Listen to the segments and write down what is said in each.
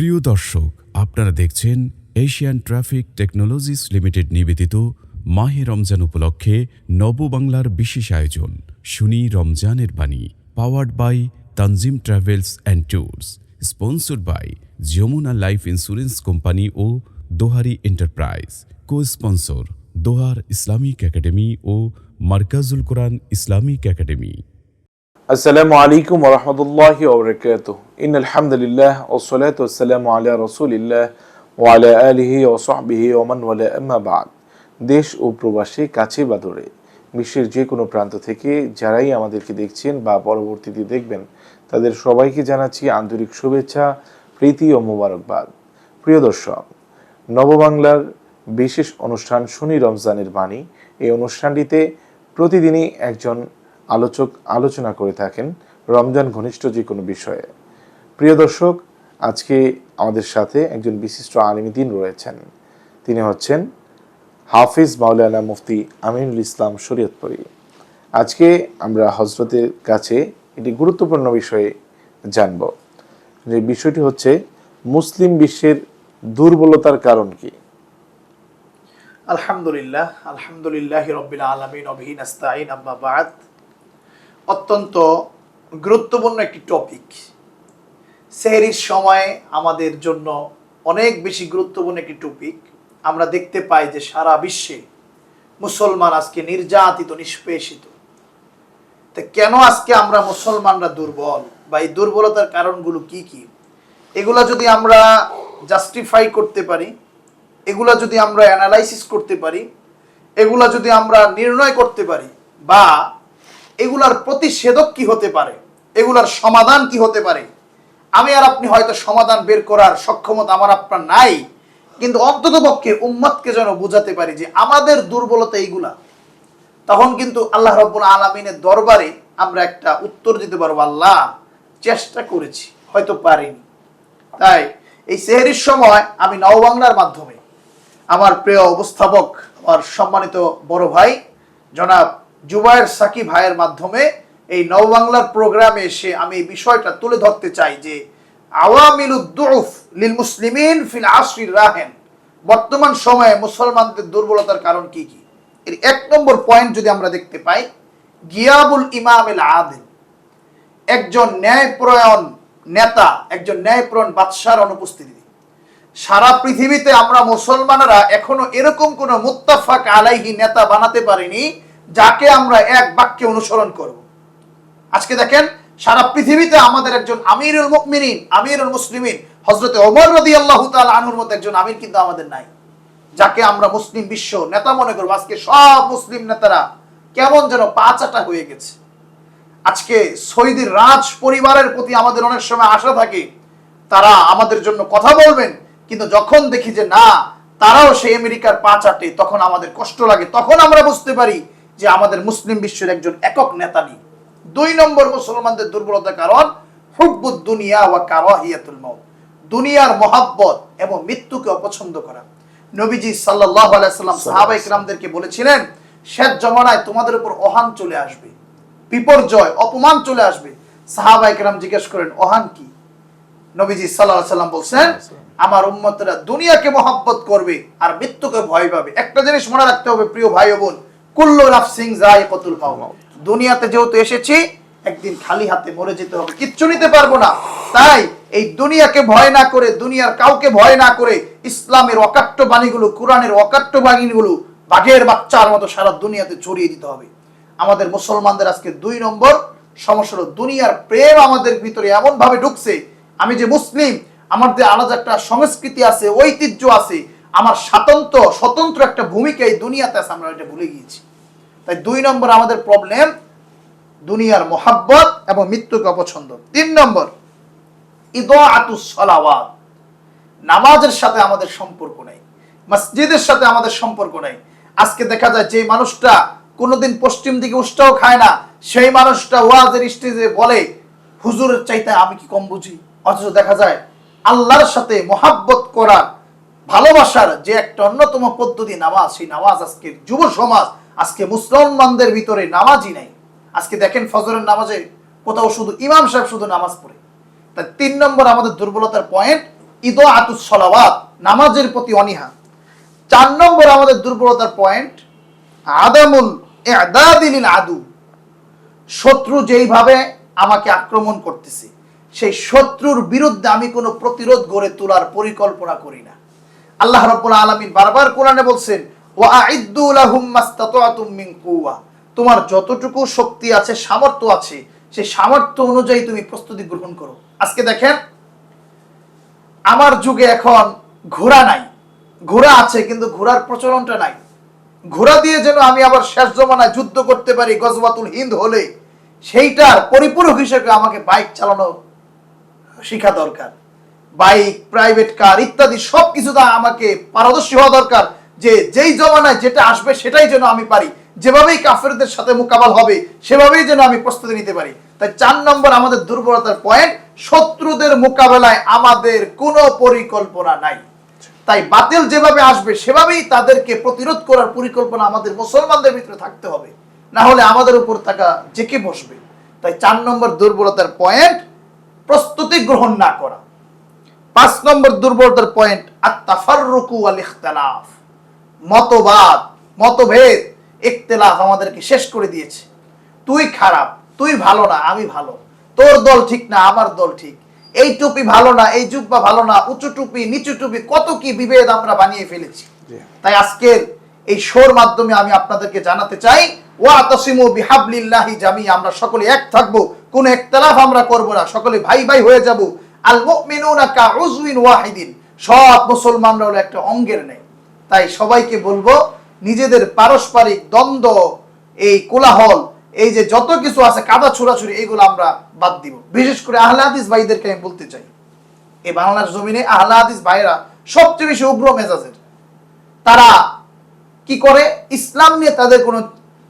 প্রিয় দর্শক, আপনারা দেখছেন এশিয়ান ট্রাফিক টেকনোলজিস লিমিটেড নিবেদিত মাহে রমজান উপলক্ষে নববাংলার বিশেষ আয়োজন। শুনি রমজানের বাণী powered by Tanzim Travels and Tours sponsored by Jamuna Life Insurance Company O Dohari Enterprise co sponsor Dohar Islamic Academy O Markazul Quran Islamic academy. আসসালামু আলাইকুম ওরহমতুল্লাহি ওবরাকাত ইন আলহামদুলিল্লাহ ওসলাত ওসালাম আলা রসুলিল্লাহ ওয়ালা আলিহি ও সাহবিহি ওমান ওয়ালা আম্মা বাদ দেশ ও প্রবাসী, কাছে বা দূরে, বিশ্বের যে কোনো প্রান্ত থেকে যারাই আমাদেরকে দেখছেন বা পরবর্তীতে দেখবেন, তাদের সবাইকে জানাচ্ছি আন্তরিক শুভেচ্ছা, প্রীতি ও মোবারকবাদ। প্রিয় দর্শক, নববাংলার বিশেষ অনুষ্ঠান শনি রমজানের বাণী। এই অনুষ্ঠানটিতে প্রতিদিনই একজন আলোচক আলোচনা করে থাকেন রমজান ঘনিষ্ঠ যে কোনো বিষয়ে। প্রিয় দর্শক, আজকে আমাদের সাথে একজন বিশিষ্ট আলিমদিন রয়েছেন। তিনি হচ্ছেন হাফিজ মাওলানা মুফতি আমিনুল ইসলাম শরীয়তপুরী। আজকে আমরা হজরতের কাছে একটি গুরুত্বপূর্ণ বিষয়ে জানব। যে বিষয়টি হচ্ছে, মুসলিম বিশ্বের দুর্বলতার কারণ কি? আলহামদুলিল্লাহ আলহামদুলিল্লাহ রব্বিল আলমিন অবিহীন আস্তাইন অত্যন্ত গুরুত্বপূর্ণ একটি টপিক সেহরির সময় আমাদের জন্য অনেক বেশি গুরুত্বপূর্ণ একটি টপিক আমরা দেখতে পাই যে সারা বিশ্বে মুসলমান আজকে নির্যাতিত, নিষ্পেষিত। তো কেন আজকে আমরা মুসলমানরা দুর্বল? বা এই দুর্বলতার কারণগুলো কি কি? এগুলা যদি আমরা জাস্টিফাই করতে পারি, এগুলা যদি আমরা অ্যানালাইসিস করতে পারি, এগুলা যদি আমরা নির্ণয় করতে পারি, বা এগুলার প্রতিষেধক কি হতে পারে? এগুলার সমাধান কি হতে পারে? আমি আর আপনি হয়তো সমাধান বের করার সক্ষমতা আমার আপনার নাই, কিন্তু অন্তত পক্ষে উম্মতকে যেন বোঝাতে পারি যে আমাদের দুর্বলতা এইগুলা। তখন কিন্তু আল্লাহ রব্বুল আলমিনের দরবারে আমরা একটা উত্তর দিতে পারব, আল্লাহ, চেষ্টা করেছি, হয়তো পারিনি। তাই এই সেহেরির সময় আমি নববাংলার মাধ্যমে আমার প্রিয় উপস্থাপক, আমার সম্মানিত বড় ভাই, জনাব জুবায়ের সাকি ভাইয়ের মাধ্যমে এই নববাংলার প্রোগ্রামে এসে আমি এই বিষয়টা তুলে ধরতে চাই যে আওয়ামিলুদ্দুফ লিল মুসলিমিন ফিল আশরির রাহেন, বর্তমান সময়ে মুসলমানদের দুর্বলতার কারণ কি কি? এর এক নম্বর পয়েন্ট যদি আমরা দেখতে পাই, গিয়াবুল ইমাম এল আদিল, একজন ন্যায়প্রয়ণ নেতা, একজন ন্যায়প্রয়ণ বাদশার অনুপস্থিতি সারা পৃথিবীতে আমরা মুসলমানরা এখনও এরকম কোন মুত্তাফাক আলাইহি নেতা বানাতে পারিনি যাকে আমরা এক বাক্যে অনুসরণ করব। আজকে দেখেন, সারা পৃথিবীতে আমাদের একজন আমিরুল মুকমিনিন আমিরুল মুসলিমিন হজরতে ওমর রদি আল্লাহ তাল আনুর মতো একজন আমির কিন্তু আমাদের নাই। যাকে আমরা মুসলিম বিশ্ব নেতা মনে করব। আজকে সব মুসলিম নেতারা কেমন যেন পা চাটা হয়ে গেছে। আজকে সৌদির রাজ পরিবারের প্রতি আমাদের অনেক সময় আশা থাকে। তারা আমাদের জন্য কথা বলবেন, কিন্তু যখন দেখি যে না, তারাও সেই আমেরিকার পা চাটে, তখন আমাদের কষ্ট লাগে, তখন আমরা বুঝতে পারি যে আমাদের মুসলিম বিশ্বের একজন একক নেতা নেই। দুই নম্বর মুসলমানদের দুর্বলতার কারণ হুব্বুদ দুনিয়া ওয়া কারাহিয়াতুল মাউত। দুনিয়ার মহাব্বত এবং মৃত্যুকে অপছন্দ করা। নবীজি সাল্লাল্লাহু আলাইহি সাল্লাম সাহাবা ইকরামদেরকে বলেছিলেন শেষ জমানায় তোমাদের উপর অহান চলে আসবে বিপর্যয় অপমান চলে আসবে। সাহাবা ইকরাম জিজ্ঞেস করেন অহান কি? নবীজি সাল্লাহ সাল্লাম বলছেন আমার উম্মতরা দুনিয়াকে মহাব্বত করবে আর মৃত্যুকে ভয় পাবে। একটা জিনিস মনে রাখতে হবে প্রিয় ভাই ও বোন কুল্লু নাফসিং যায় কতুল দুনিয়াতে যেহেতু এসেছি, একদিন খালি হাতে মরে যেতে হবে। কিচ্ছু নিতে পারব না। তাই এই দুনিয়াকে ভয় না করে, দুনিয়ার কাউকে ভয় না করে, ইসলামের অকাট্য বাণীগুলো, কোরআনের অকাট্য বাণীগুলো বাঘের বাচ্চার মতো সারা দুনিয়াতে ছড়িয়ে দিতে হবে। আমাদের মুসলমানদের আজকে দুই নম্বর সমস্যা হলো, দুনিয়ার প্রেম আমাদের ভিতরে এমন ভাবে ঢুকছে, আমি যে মুসলিম, আমার যে আলাদা একটা সংস্কৃতি আছে, ঐতিহ্য আছে, আমার স্বাতন্ত্র, স্বতন্ত্র একটা ভূমিকা এই দুনিয়াতে আছে, আমরা এটা ভুলে গিয়েছি। তাই দুই নম্বর আমাদের প্রবলেম দুনিয়ার মোহাব্বত এবং মৃত্যুকে অপছন্দ। তিন নম্বর ঈদ সলাওয়াত। নামাজের সাথে আমাদের সম্পর্ক নেই, মসজিদের সাথে আমাদের সম্পর্ক নেই। আজকে দেখা যায় যে মানুষটা কোনোদিন পশ্চিম দিকে উষ্টাও খায় না, সেই মানুষটা ওয়াজের স্টেজে বলে, হুজুরের চাইতে আমি কি কম বুঝি? অথচ দেখা যায় আল্লাহর সাথে মোহাব্বত করার, ভালোবাসার যে একটা অন্যতম পদ্ধতি নামাজ, সেই নামাজ আজকে যুব সমাজ আজকে মুসলমানদের ভিতরে নামাজই নাই। আজকে দেখেন ফজরের নামাজে কোথাও শুধু ইমাম সাহেব শুধু নামাজ পড়ে। তাই তিন নম্বর আমাদের দুর্বলতার পয়েন্ট ঈদ আতুস নামাজের প্রতি অনীহা। চার নম্বর আমাদের দুর্বলতার পয়েন্ট আদামুল এদাদিল আদু। শত্রু যেইভাবে আমাকে আক্রমণ করতেছে, সেই শত্রুর বিরুদ্ধে আমি কোনো প্রতিরোধ গড়ে তোলার পরিকল্পনা করি না। আল্লাহ রাব্বুল আলামিন বারবার কোরআনে বলছেন তোমার যতটুকু শক্তি আছে, সামর্থ্য আছে, সেই সামর্থ্য অনুযায়ী তুমি প্রস্তুতি গ্রহণ করো। আজকে দেখেন, আমার যুগে এখন ঘোড়া নাই। ঘোড়া আছে, কিন্তু ঘোড়ার প্রচলনটা নাই। ঘোড়া দিয়ে যেন আমি আবার শেষ জমানায় যুদ্ধ করতে পারি গজবাতুল হিন্দ হলে সেইটার পরিপূরক হিসেবে আমাকে বাইক চালানো শেখা দরকার। বাইক, প্রাইভেট কার ইত্যাদি সব কিছুতে আমাকে পারদর্শী হওয়া দরকার। যে যেই জমানায় যেটা আসবে সেটাই যেন আমি পারি। যেভাবেই কাফেরদের সাথে মোকাবেল হবে, সেভাবেই যেন আমি প্রস্তুতি নিতে পারি। তাই চার নম্বর আমাদের দুর্বলতার পয়েন্ট শত্রুদের মোকাবেলায় আমাদের কোনো পরিকল্পনা নাই। তাই বাতিল যেভাবে আসবে, সেভাবেই তাদেরকে প্রতিরোধ করার পরিকল্পনা আমাদের মুসলমানদের ভিতরে থাকতে হবে। না হলে আমাদের উপর থাকা জেকে বসবে। তাই চার নম্বর দুর্বলতার পয়েন্ট প্রস্তুতি গ্রহণ না করা। পাঁচ নম্বর দুর্বলতার পয়েন্ট আত্তাফাররুকু আল ইখতিলাফ। মতবাদ মতভেদ ইখতিলাফ আমাদেরকে শেষ করে দিয়েছে। তুই খারাপ তুই ভালো না আমি ভালো। তোর দল ঠিক না আমার দল ঠিক। এই টুপি ভালো না এই জুব্বা ভালো না উঁচু টুপি নিচু টুপি কত কি বিভেদ আমরা বানিয়ে ফেলেছি। তাই আজকের এই শোর মাধ্যমে আমি আপনাদেরকে জানাতে চাই ওয়া তাসিমু বিহাবলিল্লাহি জামি আমরা সকলে এক থাকব কোন একতলাফ আমরা করব না সকলে ভাই ভাই হয়ে যাব। আল মুমিনুনা কা উজউইন ওয়াহিদিন সব মুসলমানরা হলো একটা অঙ্গের নেই। তাই সবাইকে বলব, নিজেদের পারস্পরিক দ্বন্দ্ব, এই কোলাহল, এই যে যত কিছু আছে কাদা ছোড়াছুড়ি, এইগুলো আমরা বাদ দিব। বিশেষ করে আহলে হাদিস ভাইদেরকে আমি বলতে চাই, এই বাংলার জমিনে আহলে হাদিস ভাইরা সবচেয়ে বেশি উগ্র মেজাজের। তারা কি করে? ইসলাম নিয়ে তাদের কোনো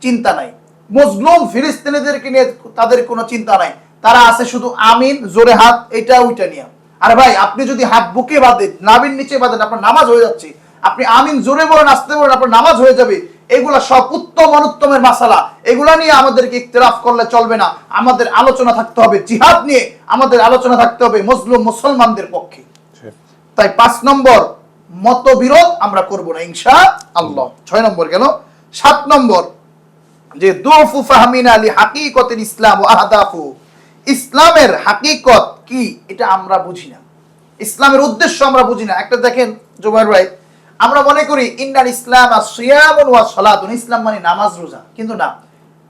চিন্তা নাই। মজলুম ফিলিস্তিনিদেরকে নিয়ে তাদের কোনো চিন্তা নাই। তারা আছে শুধু আমিন, জোরে হাত, এটা, ওইটা নিয়ে। আরে ভাই, আপনি যদি হাত বুকে বাঁধেন নাবির নিচে বাঁধেন, আপনার নামাজ হয়ে যাচ্ছে। আপনি আমিন, জোরে বলেন, আসতে বলেন, আপনার নামাজ হয়ে যাবে। এগুলা সব উত্তম অনুত্তমের মাসালা। এগুলা নিয়ে আমাদেরকে ইখতিলাফ করলে চলবে না। আমাদের আলোচনা থাকতে হবে, জিহাদ নিয়ে আমাদের আলোচনা থাকতে হবে মজলুম মুসলমানদের পক্ষে। তাই পাঁচ নম্বর, মতবিরোধ আমরা করব না ইনশা আল্লাহ ছয় নম্বর গেল, সাত নম্বর, যে দুফু ফাহমিন আলী হাকিকতের ইসলাম ও ইসলামের হাকিকত কি? এটা আমরা বুঝি না। ইসলামের উদ্দেশ্য আমরা বুঝি না। একটা দেখেন, জুবাইর ভাই আমরা মনে করি ইন্নাল ইসলাম আর সিয়ামুন ওয়া সালাতুন ইসলাম মানে নামাজ রোজা কিন্তু না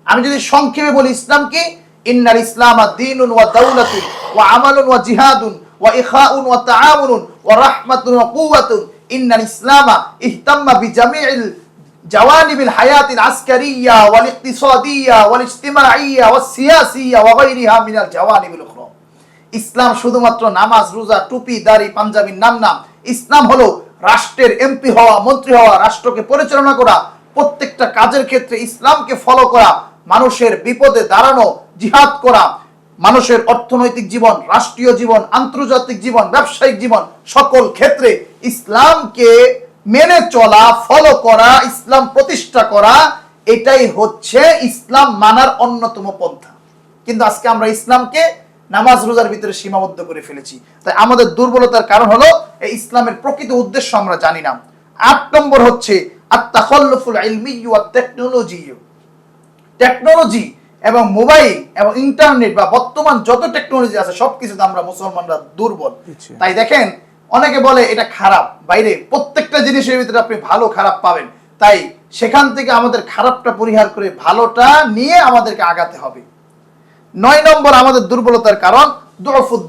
আমি যদি সংক্ষেপে বলি ইসলাম কি ইন্নাল ইসলাম দিনুন ওয়া দাউলাতুন ওয়া আমালুন ওয়া জিহাদুন ওয়া ইখাউন ওয়া তাআমুনুন ওয়া রাহমাতুন ওয়া কুওয়াতুন ইন্নাল ইসলাম ইহতাম্মা বিজামিল جوانب الحياة العسكرية والاقتصادية والاجتماعية والسياسية وغيرها من الجوانب الأخرى ইসলাম শুধুমাত্র নামাজ রোজা টুপি দাড়ি পাঞ্জাবির নাম না ইসলাম হলো রাষ্ট্রের এমপি হওয়া, মন্ত্রী হওয়া, রাষ্ট্রকে পরিচালনা করা, প্রত্যেকটা কাজের ক্ষেত্রে ইসলামকে ফলো করা, মানুষের বিপদে দাঁড়ানো, জিহাদ করা, মানুষের অর্থনৈতিক জীবন, রাষ্ট্রীয় জীবন, আন্তর্জাতিক জীবন, ব্যবসায়িক জীবন, সকল ক্ষেত্রে ইসলামকে মেনে চলা ফলো করা, ইসলাম প্রতিষ্ঠা করা, এটাই হচ্ছে ইসলাম মানার অন্যতম পন্থা। কিন্তু আজকে আমরা ইসলামকে নামাজ রোজার ভিতরে সীমাবদ্ধ করে ফেলেছি। তাই আমাদের দুর্বলতার কারণ হলো এই ইসলামের প্রকৃত উদ্দেশ্য আমরা জানি না। আট নম্বর হচ্ছে টেকনোলজি এবং মোবাইল এবং ইন্টারনেট বা বর্তমান যত টেকনোলজি আছে সবকিছুতে আমরা মুসলমানরা দুর্বল। তাই দেখেন অনেকে বলে এটা খারাপ। বাইরে প্রত্যেকটা জিনিসের ভিতরে আপনি ভালো খারাপ পাবেন। তাই সেখান থেকে আমাদের খারাপটা পরিহার করে ভালোটা নিয়ে আমাদেরকে আগাতে হবে। নয় নম্বর আমাদের দুর্বলতার কারণ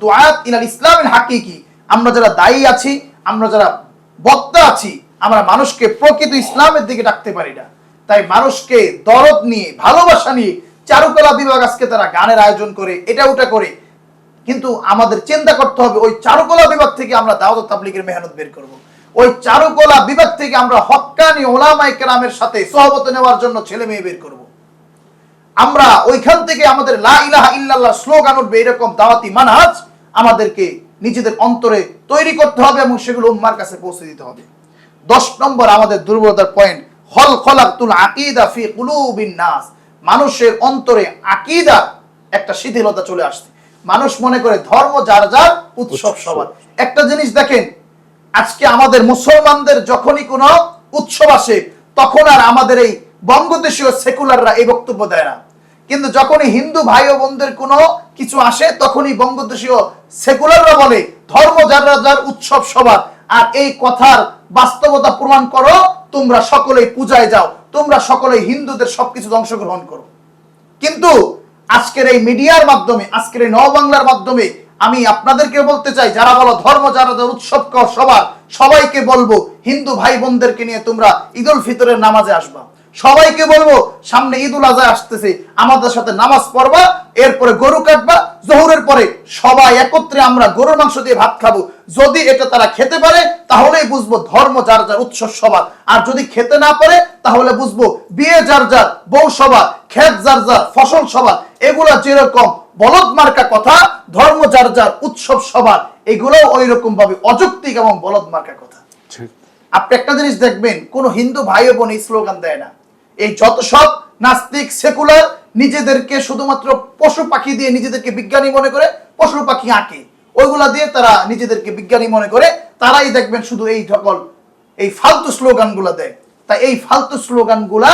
দুআত ইলাল ইসলামের হাকিকি। আমরা যারা দায়ী আছি, আমরা যারা বক্তা আছি, আমরা মানুষকে প্রকৃত ইসলামের দিকে ডাকতে পারি না। তাই মানুষকে দরদ নিয়ে, ভালোবাসা নিয়ে চারুকলা বিভাগ আজকে তারা গানের আয়োজন করে, এটা ওটা করে। কিন্তু আমাদের চিন্তা করতে হবে, ওই চারুকলা বিভাগ থেকে আমরা দাওয়াত তাবলিগের মেহনত বের করব। ওই চারুকলা বিভাগ থেকে আমরা হক্কানি ওলামায়ে কেরামের সাথে সহবত নেওয়ার জন্য ছেলে মেয়ে বের করব। আমরা ওইখান থেকে আমাদের লা ইলাহা ইল্লাল্লাহ স্লোগান উঠবে এরকম দাওয়াতি মানহাজ আমাদেরকে নিজেদের অন্তরে তৈরি করতে হবে এবং সেগুলো উম্মার কাছে পৌঁছে দিতে হবে। দশ নম্বর আমাদের দুর্বলতার পয়েন্ট হল খলাকুল আকিদা ফি কুলুবিন নাস। মানুষের অন্তরে আকিদা একটা শিথিলতা চলে আসছে। মানুষ মনে করে ধর্ম যার যার উৎসব। সবার। একটা জিনিস দেখেন আজকে আমাদের মুসলমানদের যখনই কোনো উৎসব আসে তখন আর আমাদের এই বঙ্গদেশীয় সেকুলাররা এই বক্তব্য দেয় না। কিন্তু যখনই হিন্দু ভাই ও বোনদের কোনো কিছু আসে, তখনই বঙ্গদেশীয় সেকুলাররা বলে, ধর্ম যার যার উৎসব সবার। আর এই কথার বাস্তবতা প্রমাণ করো, তোমরা সকলেই পূজায় যাও, তোমরা সকলেই হিন্দুদের সবকিছু অংশগ্রহণ করো। কিন্তু আজকের এই মিডিয়ার মাধ্যমে, আজকের এই নববাংলার মাধ্যমে আমি আপনাদেরকে বলতে চাই, যারা বলো ধর্ম যারা যারা, উৎসব কর সবার, সবাইকে বলব, হিন্দু ভাই বোনদেরকে নিয়ে তোমরা ঈদুল ফিতরের নামাজে আসবা। সবাইকে বলব সামনে ঈদুল আজহা আসতেছে আমাদের সাথে নামাজ পড়বা এরপরে গরু কাটবা জহুরের পরে সবাই একত্রে আমরা গরুর মাংস দিয়ে ভাত খাব। যদি এটা তারা খেতে পারে তাহলেই বুঝব ধর্ম যার যার উৎসব সবার। আর যদি খেতে না পারে তাহলে বুঝব বিয়ে যার যার বউ সবার ক্ষেত যার যার ফসল সবার। এগুলা যেরকম বলদ মার্কা কথা ধর্ম যার যার উৎসব সবার এগুলো ওই রকম ভাবে অযৌক্তিক এবং বলদ মার্কা কথা। আপনি একটা জিনিস দেখবেন কোন হিন্দু ভাই ও বোন এই স্লোগান দেয় না। এই যত সব নাস্তিক সেকুলার নিজেদেরকে শুধুমাত্র পশু পাখি দিয়ে নিজেদেরকে বিজ্ঞানী মনে করে, পশু পাখি আঁকে। ওইগুলা দিয়ে তারা নিজেদেরকে বিজ্ঞানী মনে করে, তারাই দেখবেন শুধু এই সকল, এই ফালতু স্লোগানগুলা দেয়। তাই এই ফালতু স্লোগানগুলা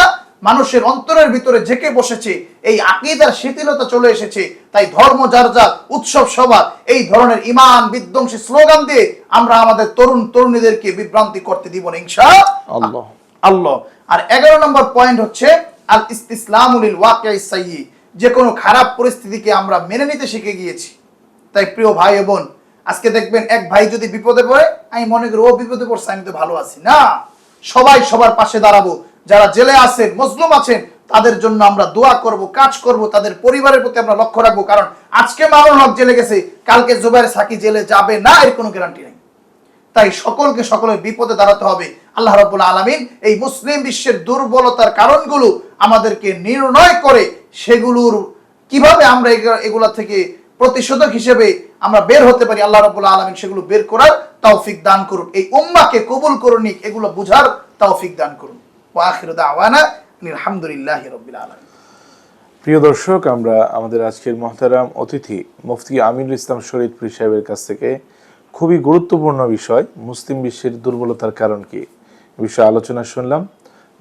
মানুষের অন্তরের ভিতরে জেকে বসেছে, এই আকিদার শিথিলতা চলে এসেছে। তাই ধর্ম যার যার, উৎসব সবার, এই ধরনের ইমান বিধ্বংসী স্লোগান দিয়ে আমরা আমাদের তরুণ তরুণীদেরকে বিভ্রান্তি করতে দিব না, ইনশা আল্লাহ। আল্লাহ। আর এগারো নম্বর পয়েন্ট হচ্ছে আল ইসলামুল ওয়াকিয়াই সাইয়ি যে কোনো খারাপ পরিস্থিতিকে আমরা মেনে নিতে শিখে গিয়েছি। তাই প্রিয় ভাই বোন, আজকে দেখবেন এক ভাই যদি বিপদে পড়ে, আমি মনে করি ও বিপদে পড়ছে, আমি তো ভালো আছি, না? সবাই সবার পাশে দাঁড়াবো। যারা জেলে আছেন, মজলুম আছেন, তাদের জন্য আমরা দোয়া করব, কাজ করব, তাদের পরিবারের প্রতি আমরা লক্ষ্য রাখব। কারণ আজকে মামুন হক জেলে গেছে, কালকে জুবাইর সাকি জেলে যাবে না, এর কোনো গ্যারান্টি নেই। তাই সকলকে সকলের বিপদে দাঁড়াতে হবে। আল্লাহ রাব্বুল আলামিন এই মুসলিম বিশ্বের দুর্বলতার কারণগুলো আমাদেরকে নির্ণয় করে সেগুলোর কীভাবে আমরা এগুলা- থেকে প্রতিশোধক হিসেবে আমরা বের হতে পারি, আল্লাহ রাব্বুল আলামিন সেগুলো বের করার তৌফিক দান করুন। এই উম্মাকে কবুল করুন এগুলো বুঝার তৌফিক দান করুন। ওয়া আখিরু দাওয়ানা আলহামদুলিল্লাহি রাব্বিল আলামিন। প্রিয় দর্শক, আমরা আমাদের আজকের মহতারাম অতিথি মুফতি আমিনুল ইসলাম শরীদপুর সাহেবের কাছ থেকে খুবই গুরুত্বপূর্ণ বিষয়, মুসলিম বিশ্বের দুর্বলতার কারণ কি? বিষয়ে আলোচনা শুনলাম।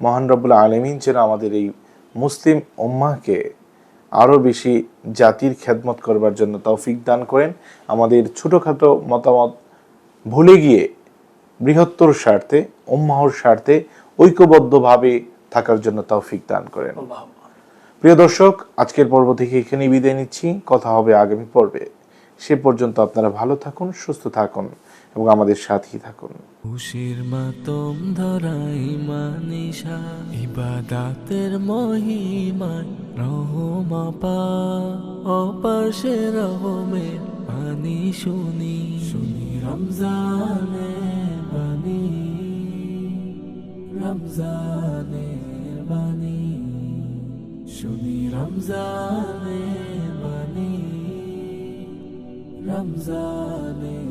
মহান রব্বুল আলমিন যেন আমাদের এই মুসলিম উম্মাহকে আরও বেশি জাতির খ্যাদমত করবার জন্য তৌফিক দান করেন। আমাদের ছোটোখাটো মতামত ভুলে গিয়ে বৃহত্তর স্বার্থে উম্মাহর স্বার্থে ঐক্যবদ্ধভাবে থাকার জন্য তৌফিক দান করেন। প্রিয় দর্শক আজকের পর্ব থেকে এখানেই বিদায় নিচ্ছি। কথা হবে আগামী পর্বে। সে পর্যন্ত আপনারা ভালো থাকুন সুস্থ থাকুন। এবং আমাদের সাথেই থাকুন। খুশির মাতম ধরাই মানিসা, ইবাদাতের মহিমায় রহমা পা। অপাশে রহমের বাণী শুনি শুনি রমজানে বাণী রমজানের বাণী, শুনি রমজানের বাণী রমজানের বাণী